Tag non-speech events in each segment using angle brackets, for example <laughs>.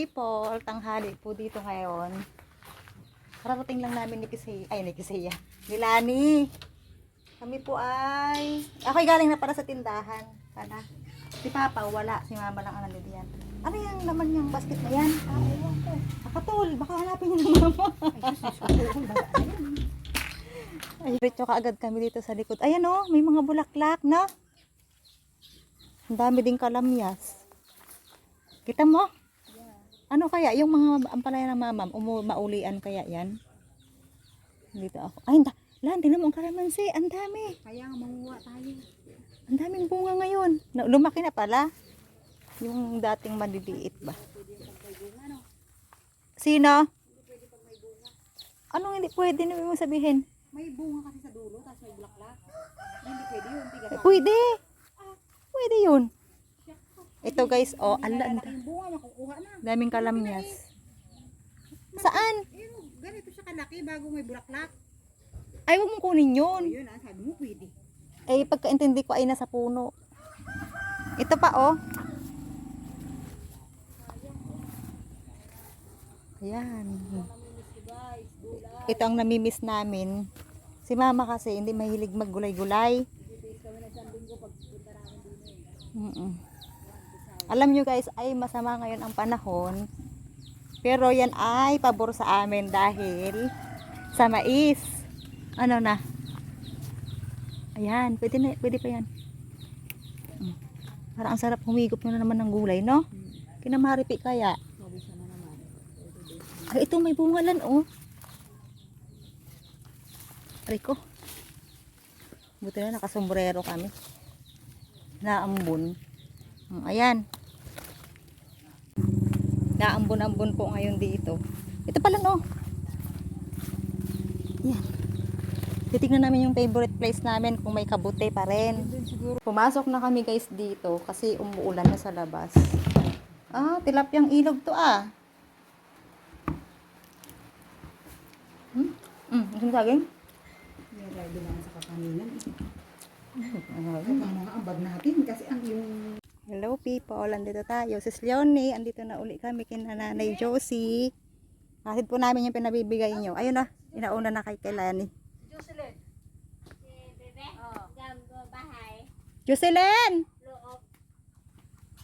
people, tanghali po dito ngayon. Karating lang namin ni Kisaya, ay ni Kisaya, ni Lani. Kami po ay, ako'y galing na para sa tindahan. Sana. Si Papa wala, si Mama lang ang nandito yan. Ano yung naman yung basket na yan? Ah, ewan ko. Akatol, baka hanapin niyo ng mama. <laughs> Ay, diretso ka agad kami dito sa likod. Ayan oh, may mga bulaklak na. Ang dami ding kalamyas. Kita mo? Ano kaya? Yung mga ampalaya ng mamam, umu maulian kaya yan? Dito ako. Ay, hindi. Lan, tingnan mo ang kalamansi. Ang dami. Kaya nga manguha tayo. Ang daming bunga ngayon. Na- Lumaki na pala. Yung dating maliliit ba? Sino? Anong hindi pwede na mo sabihin? May bunga kasi sa dulo, tapos may bulaklak. Hindi pwede yun. Pwede. Pwede yun. Ito guys, oh, ala, daming kalamyas. Saan? Ganito siya kalaki bago may bulaklak. Ay, huwag mong kunin yun. yun, ah, sabi mo pwede. Eh, pagkaintindi ko ay nasa puno. Ito pa, oh. Ayan. Ito ang namimiss namin. Si mama kasi hindi mahilig maggulay-gulay. Mm-mm. Alam nyo guys, ay masama ngayon ang panahon. Pero yan ay pabor sa amin dahil sa mais. Ano na? Ayan, pwede na, pwede pa yan. Mm. Parang ang sarap humigop na naman ng gulay, no? Kinamaripi kaya. Ay, ito may bungalan, oh. Rico. Buti na nakasombrero kami. Naambun. Mm, Ayan. Naambun-ambun po ngayon dito. Ito pala, no? Yan. Titignan namin yung favorite place namin kung may kabute pa rin. Pumasok na kami guys dito kasi umuulan na sa labas. Ah, tilapyang ilog to ah. Hmm? Hmm, ano saging? May ready lang sa nga ang bag natin? Kasi ang yung... Hello people, andito tayo. Sis Leonie, andito na uli kami kina Nanay Josie. Kahit po namin yung pinabibigay nyo. Ayun na, inauna na kay Kelani. Jocelyn!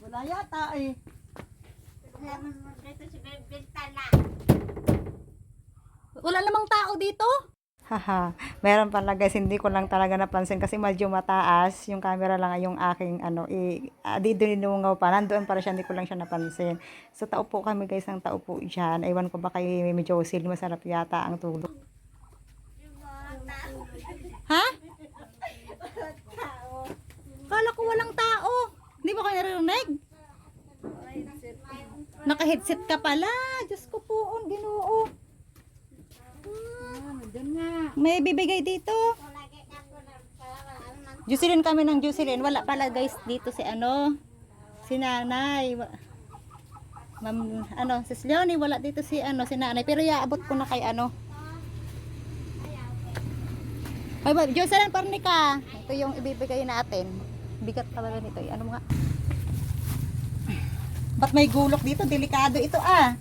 Wala yata eh. Wala namang tao dito. Haha, meron pala guys, hindi ko lang talaga napansin kasi medyo mataas. Yung camera lang ay yung aking ano, i uh, di dinungaw pa. Nandoon para siya, hindi ko lang siya napansin. So tao po kami guys, ng tao po dyan. Ewan ko ba kay Mimi Josie, masarap yata ang tulog. Ha? Kala ko walang tao. Hindi ba kayo naririnig? Naka-headset ka pala. Diyos ko po, oh, ginoo. May bibigay dito. Jocelyn kami ng Jocelyn. Wala pala guys dito si ano. Si nanay. Ma'am, ano, si Leonie, wala dito si ano, si nanay. Pero iaabot ko na kay ano. Ay, ba, Jocelyn Parnica. Ito yung ibibigay natin. Bigat talaga nito. eh. Ano nga? Ba't may gulok dito? Delikado ito ah.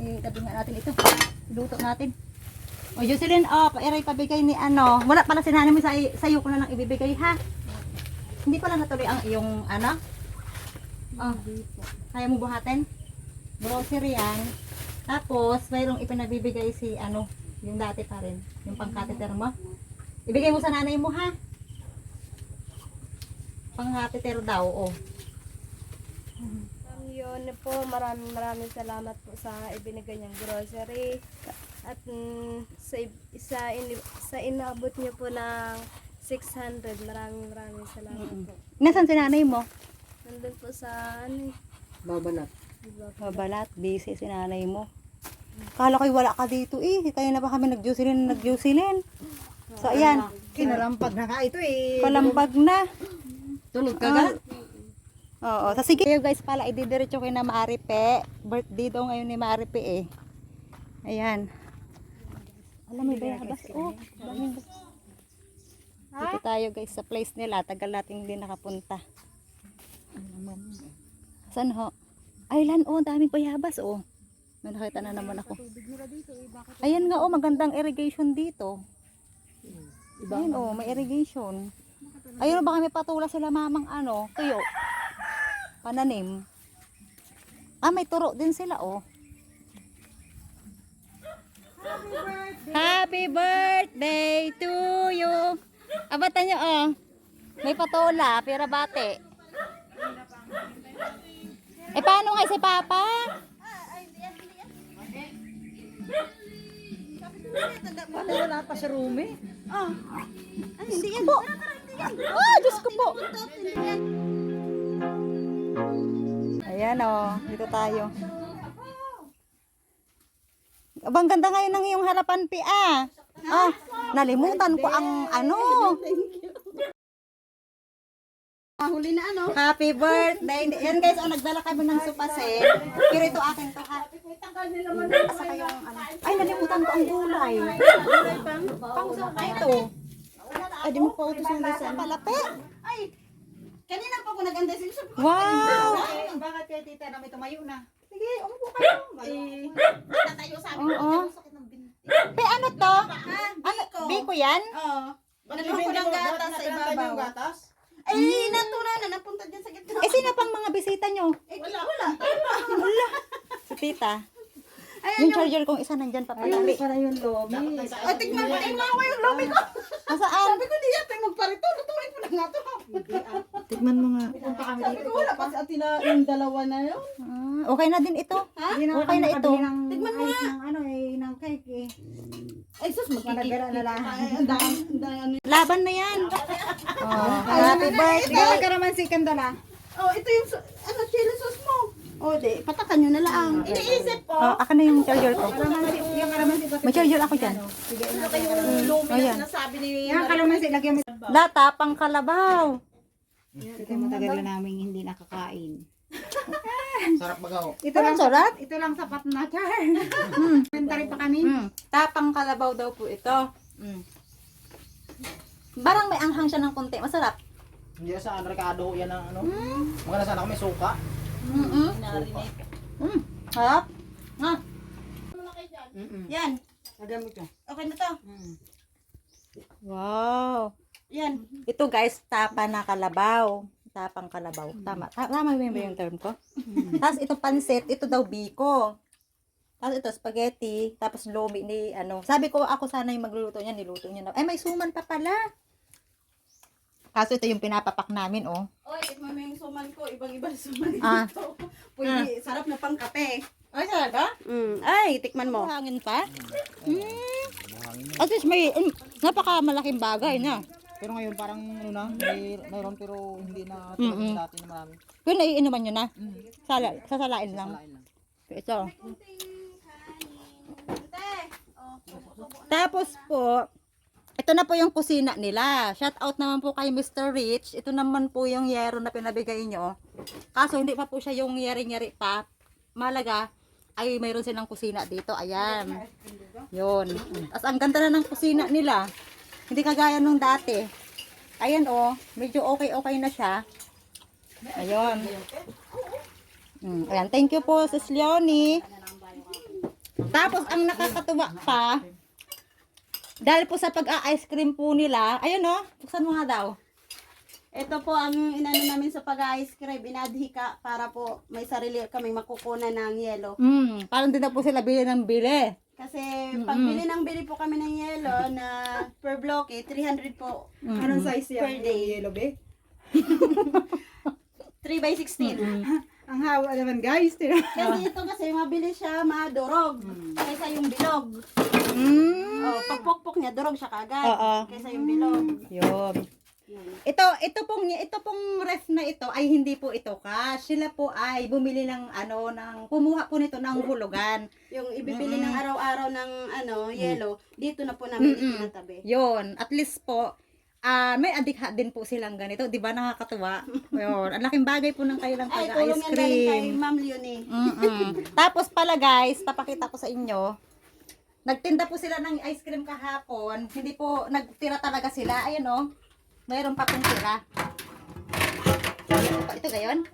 Itabi nga natin ito. Luto natin. O Jocelyn, oh, pairay pabigay ni ano. Wala pala sinanay mo sa sa'yo ko na lang ibibigay ha. Hindi pala natuloy ang iyong ano. Oh, kaya mo buhatin? Grocery yan. Tapos, mayroong ipinabibigay si ano, yung dati pa rin. Yung pang-catheter mo. Ibigay mo sa nanay mo ha. Pang-catheter daw, oh. Um, yun po, maraming maraming salamat po sa ibinigay niyang grocery. At mm, sa, sa, in, sa inabot niyo po ng 600, maraming maraming salamat po. Nasaan si nanay mo? Nandun po sa, ano eh, Babalat. diba? Mabalat, busy si nanay mo. Kala ko'y wala ka dito eh. Kaya na ba kami nag-Jocelyn. So, ayan. Kinalampag na ka ito eh. Palambag na. Tulog ka Ah. ga? Oo. So, sige. Kayo guys pala, ididiretso kayo na Maaripe. Birthday daw ngayon ni Maaripe eh. Ayan. Alam mo ba yung habas? Oh, daming Dito tayo guys sa place nila. Tagal natin hindi nakapunta. Saan ho? Island oh, daming bayabas oh. May nakita na naman ako. Ayan nga oh, magandang irrigation dito. Ayun oh, may irrigation. Ayun baka may patula sila mamang ano, tuyo. Pananim. Ah, may turo din sila oh. Happy birthday to you. Abatan nyo oh. May patola, pira bate. Eh paano nga si Papa? Wala pa sa room eh. Ay, hindi yan. Po. Ah, Diyos ko po. Ayan oh, dito tayo. Abang ganda ngayon ng iyong harapan, Pi, ah. Ah, nalimutan ko ang ano. Huli na ano. Happy birthday. Yan guys, oh, nagdala kami ng supaset. Pero ito akin to ha. Asa kayong ano? Ay, nalimutan ko ang gulay. Pang suka ito. Ay, di mo pa utos yung Sa palapi. Ay, kanina pa ako naganda sila. Wow. Bakit kaya tita namin tumayo na? Sige, umupo kayo. Eh, tatayo sa amin. Oo. Sakit ng binti. Pe, ano to? Ano, biko yan? Oo. Naluko ng gatas sa ibabaw. Ay, natunan na. Napunta dyan sa gitna. Eh, sino pang mga bisita nyo? Eh, wala. Wala. Si tita. Yung charger kong isa nandyan pa pala. para yung lomi. Ay, tignan mo. Tignan mo yung lomi ko. Nasaan? Sabi ko, di yan. Tayo magparito. Lutuin mo na nga to. Tikman mo nga. Sabi ko, wala pa si Atina yung dalawa na yun. Ah, okay na din ito. Okay na ito. Tignan mo nga. ano eh, ng cake eh. Ay, sus, magkikita. Managala na lang. Ano. Laban na yan. Oh, happy birthday. Ikaw ka naman si Kandala. Oh, ito yung, ano, chili sauce Oh, di, patakan nyo na lang. Iniisip ko. Oh, ako na yung charger ko. Kalamansi, yung kalamansi pa. May charger ako dyan. Ito yung lumi na Ayan. sinasabi ni... Yung kalamansi, lagyan mo. Lata, pang kalabaw. Ito matagal na namin hindi nakakain. <laughs> Sarap magaw. Ito lang, sarap. ito lang sapat na char. <laughs> Komentary pa kami. Mm. Tapang kalabaw daw po ito. Mm. Barang may anghang siya ng konti. Masarap. Hindi sa Ricardo yan ang ano. Maganda sana kami suka. Mm-mm. Mm. Harap. Nga. Yan. Lagyan mo ito. Okay na to. Wow. Yan. Ito guys, tapa na kalabaw. Tapang kalabaw. Tama. Ta- Tama ba yung term ko? Tapos ito pansit, ito daw biko. Tapos ito spaghetti, tapos lomi ni ano. Sabi ko ako sana yung magluluto niya, niluto niya na. Ay, may suman pa pala. Kaso ito yung pinapapak namin, oh. Oy, tikman mo yung suman ko. Ibang-iba suman Ah. dito. Pwede, sarap na pang kape. Ay, talaga? Mm. Ay, tikman mo. Hangin pa? Hmm. At least may, um, napakamalaking bagay na. Pero ngayon parang ano na, may, mayroon pero hindi na tulad Mm-mm. dati na marami. Pero naiinuman nyo na. Sala, sasalain lang. Kain lang. Ito. Ate. Oh, Tapos po, ito na po yung kusina nila. Shout out naman po kay Mr. Rich. Ito naman po yung yero na pinabigay nyo. Kaso hindi pa po siya yung yeri-yeri pa. Malaga, ay mayroon silang kusina dito. Ayan. Yun. Tapos ang ganda na ng kusina nila. Hindi kagaya nung dati. Ayan oh, medyo okay-okay na siya. Ayun. Mm, ayan, thank you po, Sis Leonie. Tapos, ang nakakatuwa pa, dahil po sa pag-ice cream po nila, ayun oh, buksan mo nga daw. Ito po ang inano namin sa pag-ice cream. Inadhi ka para po may sarili kami makukunan ng yelo. Mm, parang din na po sila bili ng bili. Kasi pag bili ng bili po kami ng yelo na per block eh, 300 po Anong size per day. Yellow be? <laughs> 3 by 16. Ang hawa naman guys. Tira. Kasi ito kasi mabilis siya madurog kaysa yung bilog. Mm. Oh, pag pokpok niya, durog siya kagad. Oo. Kaysa yung bilog. Yun. Ito, ito pong ito pong ref na ito ay hindi po ito cash. Sila po ay bumili ng ano ng kumuha po nito ng hulugan. Yung ibibili ng araw-araw ng ano, yelo, dito na po namin itinatabi. Yun, at least po ah may adikha din po silang ganito, 'di ba? Nakakatuwa. Yun, ang laking bagay po ng kailang Ay, tulong pag-ice yan galing kay cream. Ma'am Leonie. Mm-mm. Tapos pala guys, papakita ko sa inyo. Nagtinda po sila ng ice cream kahapon. Hindi po nagtira talaga sila. Ayan oh. mayroon pa pong tira. Ito, gayon?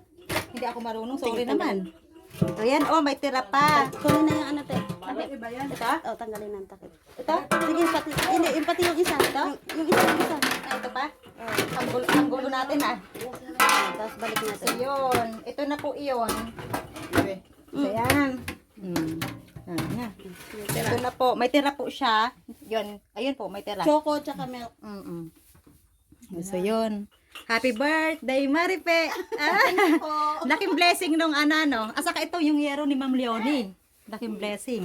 Hindi ako marunong, sorry naman. Ito yan, oh, may tira pa. Kunin na yung ano, te. Takip. Ito? Oh, tanggalin ang takip. Ito? Sige, pati, hindi, yung pati yung isa. Ito? Yung isa, yung isa. Ah, ito pa? Ang gulo, ang gulo natin ah. Ah, Tapos balik So natin. yun, ito na po iyon. So yan. Mm. Yan na. Ito na po, may tira po siya. Yun, ayun po, may tira. Choco, tsaka milk. Mm-mm. So yun. Happy birthday, Maripe! <laughs> Ah, laking <laughs> blessing nung ana, no? Asaka ito yung yero ni Ma'am Leonie. Laking blessing.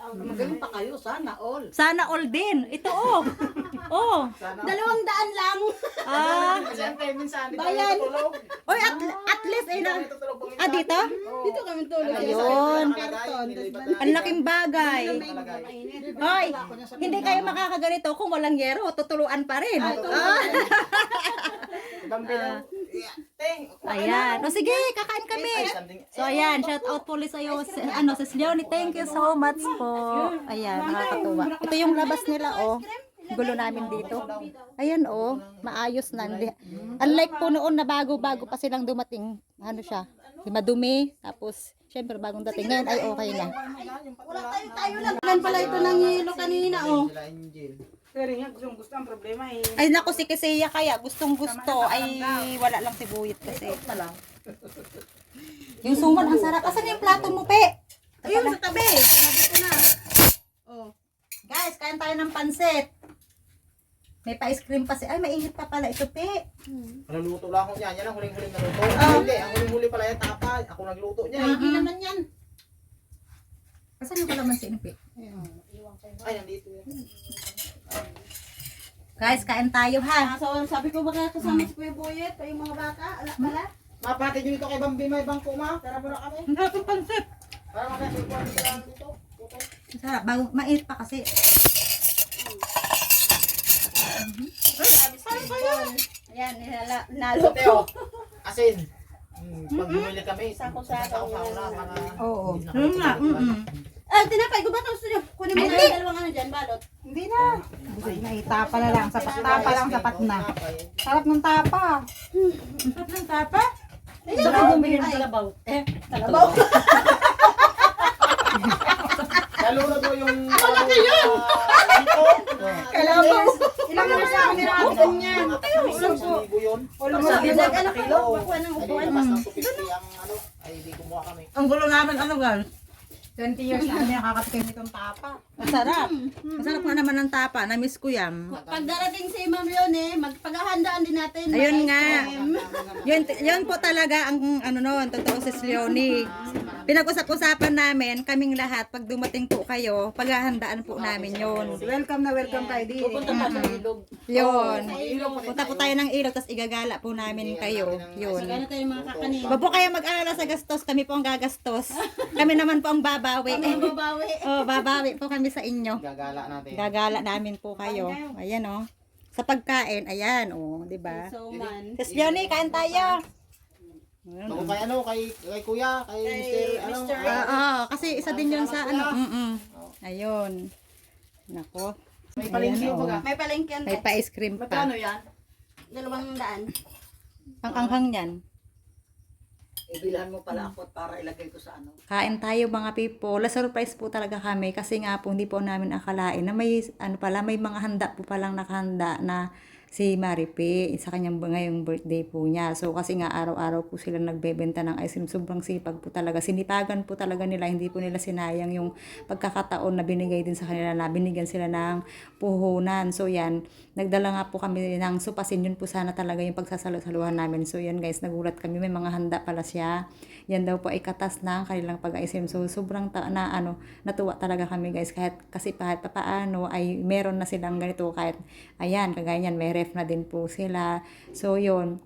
Magaling pa kayo, sana all. Sana all din. Ito, oh. <laughs> Oh. Dalawang daan lang. <laughs> Ah. Siyempre, minsan, dito Bayan. kami tutulog. Oy, at, at least, ay na. Dito Ah, dito? Dito kami tulog. Ayun. Karton. Ang laking bagay. Hoy, hindi kayo makakaganito kung walang yero. Tutuluan pa rin. Ah. <laughs> Bilang. Ting. Ayan. O sige, kakain kami. So ayan, shout out po ulit sa'yo, si, ano, sis Leonie, thank you so much po. Ayan, nakakatuwa. Ito yung labas nila, oh. Gulo namin dito. Ayan, oh, maayos na. Unlike po noon na bago-bago pa silang dumating, ano siya, madumi, tapos, syempre bagong dating. Ngayon ay okay na. Tayo lang. Gan pala ito ng hilo kanina, oh. Pero nga, gusto, gusto ang problema eh. Ay nako si Keseya kaya gustong gusto ay wala lang sibuyat kasi. Yung suman ang sarap. Asan yung plato mo, pe? Ayun, sa tabi. Ko na. Oh. Guys, kain tayo ng pansit. May pa-ice cream pa si... Ay, mainit pa pala ito, pe. Naluluto lang ako niyan. Yan ang huling-huling naluto. Ah, hindi. Ang huling-huli pala yan tapa. Ako nagluto niya. Hindi naman yan. Asan yung kalamansi ni pe? Ay, nandito yan. Guys, kain tayo ha. Ah, so, sabi ko baka kasama si Kuya Boyet, pa yung mga bata, ala pala. Mapatid nyo ito kay Bambi may bangko ma. Tara muna kami. Ang sarap ng pansit. Para makasip ko dito sarap. Bago, mainit pa kasi. Ayan, nilala, nalo Ate oh. <laughs> Asin. Hmm, pag bumili kami, Sako-sako. na para Oo. hindi na Yun nga. Mm-mm. Ah, tinapay ko ba ito nyo? Kunin mo na yung dalawang ano dyan, balot. Hindi na. Hindi na, itapa na lang. Sapat, tapa lang, sapat na. Sarap ng tapa. Sarap ng tapa. Ayun, Baka bumili ng kalabaw. Eh, <laughs> Kalabaw. Lalo na po yung Malaki yun! Kalabaw. Ilang mo sa akin Ganyan yan. Isang libo yun. Sabi na, ano ka, pakuha ng upuan. labas ng 250 ang ano. Ay, di kumuha kami. ang gulo namin ano guys. 20 years na kami nakakatikim nitong tapa. Masarap. Masarap nga naman ng tapa. Na-miss ko yan. Pag darating si Ma'am Leon eh, magpaghahandaan din natin. Ayun nga. cream. Yun, yun po talaga ang ano noon, totoo si Leonie. Pinag-usap-usapan namin, kaming lahat, pag dumating po kayo, paghahandaan po namin yun. Welcome na welcome kayo din. Pupunta pa sa ilog. Yun. Punta po tayo ng ilaw, tapos igagala po namin kayo. Yun. Magkano tayo mga kakanin? Wag po kayo mag-alala sa gastos, kami po ang gagastos. Kami naman po ang babawi. Kami babawi. oh, babawi po kami sa inyo. Gagala natin. Gagala namin po kayo. Ayan oh. Sa pagkain, ayan oh, 'di ba? So man. Sis kain tayo. Ako kay ano, kay, kay kuya, kay Mr. Ano. Mr. ah, Oo, Ah, kasi isa din yun sa ano. Mm Ayun. Nako. May palengke Ayan, yung baga. May palengke May pa-ice cream pa. yan? Dalawang daan. Ang anghang niyan. Ibilhan mo pala ako para ilagay ko sa ano. Kain tayo mga people. La surprise po talaga kami kasi nga po hindi po namin akalain na may ano pala may mga handa po palang nakahanda na si Maripe sa kanyang ngayong birthday po niya. So kasi nga araw-araw po sila nagbebenta ng ice cream. Sobrang sipag po talaga. Sinipagan po talaga nila. Hindi po nila sinayang yung pagkakataon na binigay din sa kanila na binigyan sila ng puhunan. So yan, nagdala nga po kami ng supasin. Yun po sana talaga yung pagsasalusaluhan namin. So yan guys, nagulat kami. May mga handa pala siya. Yan daw po ay katas ng kanilang pag-ice cream. So sobrang ta- na ano, natuwa talaga kami guys. Kahit kasi kahit papaano ay meron na silang ganito. Kahit ayan, kagaya yan, may ref na din po sila. So yun,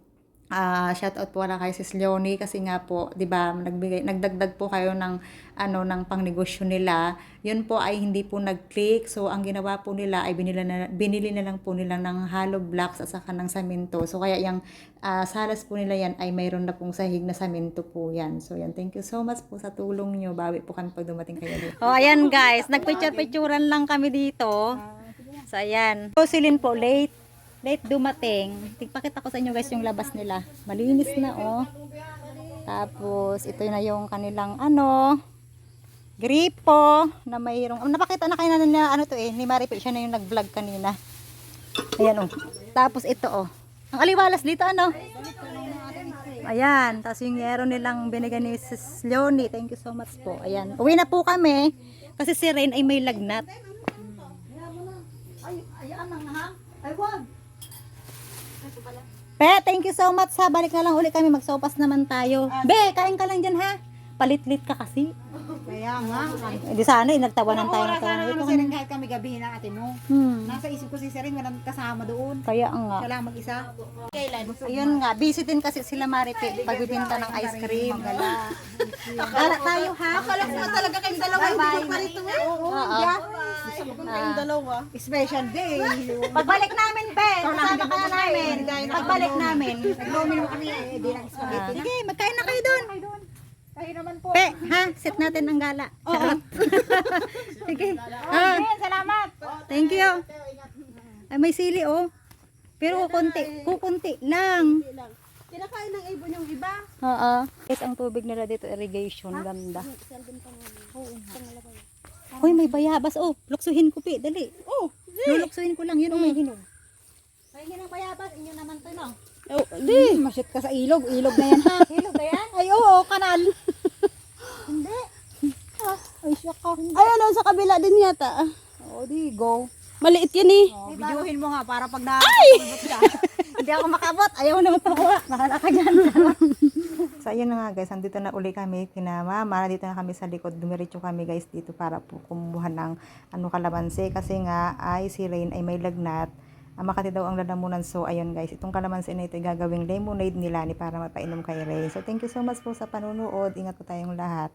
Ah, shout out po na kay Sis Leonie kasi nga po, 'di ba, nagbigay nagdagdag po kayo ng ano ng pangnegosyo nila. 'Yun po ay hindi po nag-click. So ang ginawa po nila ay binili na binili na lang po nila ng hollow blocks at saka ng samento. So kaya yung ah, salas po nila yan ay mayroon na pong sahig na samento po yan. So yan, thank you so much po sa tulong niyo. Bawi po kami pag dumating kayo dito. Oh, ayan guys, nagpicture-picturean lang kami dito. So ayan. So silin po late. Late dumating. Tigpakita ko sa inyo guys yung labas nila. Malinis na oh. Tapos ito na yung kanilang ano, gripo na mayroong oh, napakita na kayo na, ano to eh, ni Maripe siya na yung nag-vlog kanina. Ayan oh. Tapos ito oh. Ang aliwalas dito ano? Ayan, tapos yung yero nilang binigay ni Sis Leonie. Thank you so much po. Ayan. Uwi na po kami kasi si Rain ay may lagnat. Ay, ayan na ha. Ay, wag. Pe, thank you so much ha. Balik na lang uli kami. Magsopas naman tayo. Be, kain ka lang dyan ha. Palitlit ka kasi. Kaya nga. Eh, di sana, eh, nagtawanan tayo ng Oras tayo. na ano rin kahit kami gabi na ate no. Hmm, Nasa isip ko si Sirin, walang kasama doon. kaya nga. Siya lang mag-isa. Kailan? Ayun nga, busy din kasi sila Maripe pagbibinta ng ice cream. Gala tayo ha. Akala ko nga talaga kayong dalawa hindi ko pa rito eh. Oo, yeah. Kayong dalawa. Special day. Pagbalik namin, Be. Kasama ka na namin. Pagbalik namin. Nag-domino kami eh, di lang spaghetti. Sige, magkain na kayo doon. Kayo naman po. Pe, ha? Set natin ang gala. Charot. <laughs> Sige. Ah, Salamat. thank you. Ay, may sili, oh. Pero kukunti. Kukunti lang. Kinakain ng ibon yung iba. Oo. Guys, ang tubig nila dito, irrigation. Ganda. Hoy, may bayabas. Oh, luksuhin ko, Pi. Dali. Oh, luluksuhin ko lang. Yun, oh, may hinog. May hinong bayabas. Inyo naman to, no? Oh, di. Masyot ka sa ilog. Ilog na yan ha. <laughs> Hilog ba yan? Ay, oo, kanal. Ay, ano, sa kabila din yata. Oo, di, go. Maliit yan eh. Oh, videohin mo nga para pag na... <laughs> Hindi ako makabot. Ayaw na matawa. Bahala ka dyan. so, ayun na nga guys. Andito na uli kami. Kina mama. Dito na kami sa likod. Dumiretso kami guys dito para po kumuha ng ano kalamansi. Kasi nga ay si Rain ay may lagnat. Ang Makati daw ang lalamunan. So, ayun guys. Itong kalamansi na ito ay gagawing lemonade nila ni para mapainom kay Rain. So, thank you so much po sa panunood. Ingat po tayong lahat.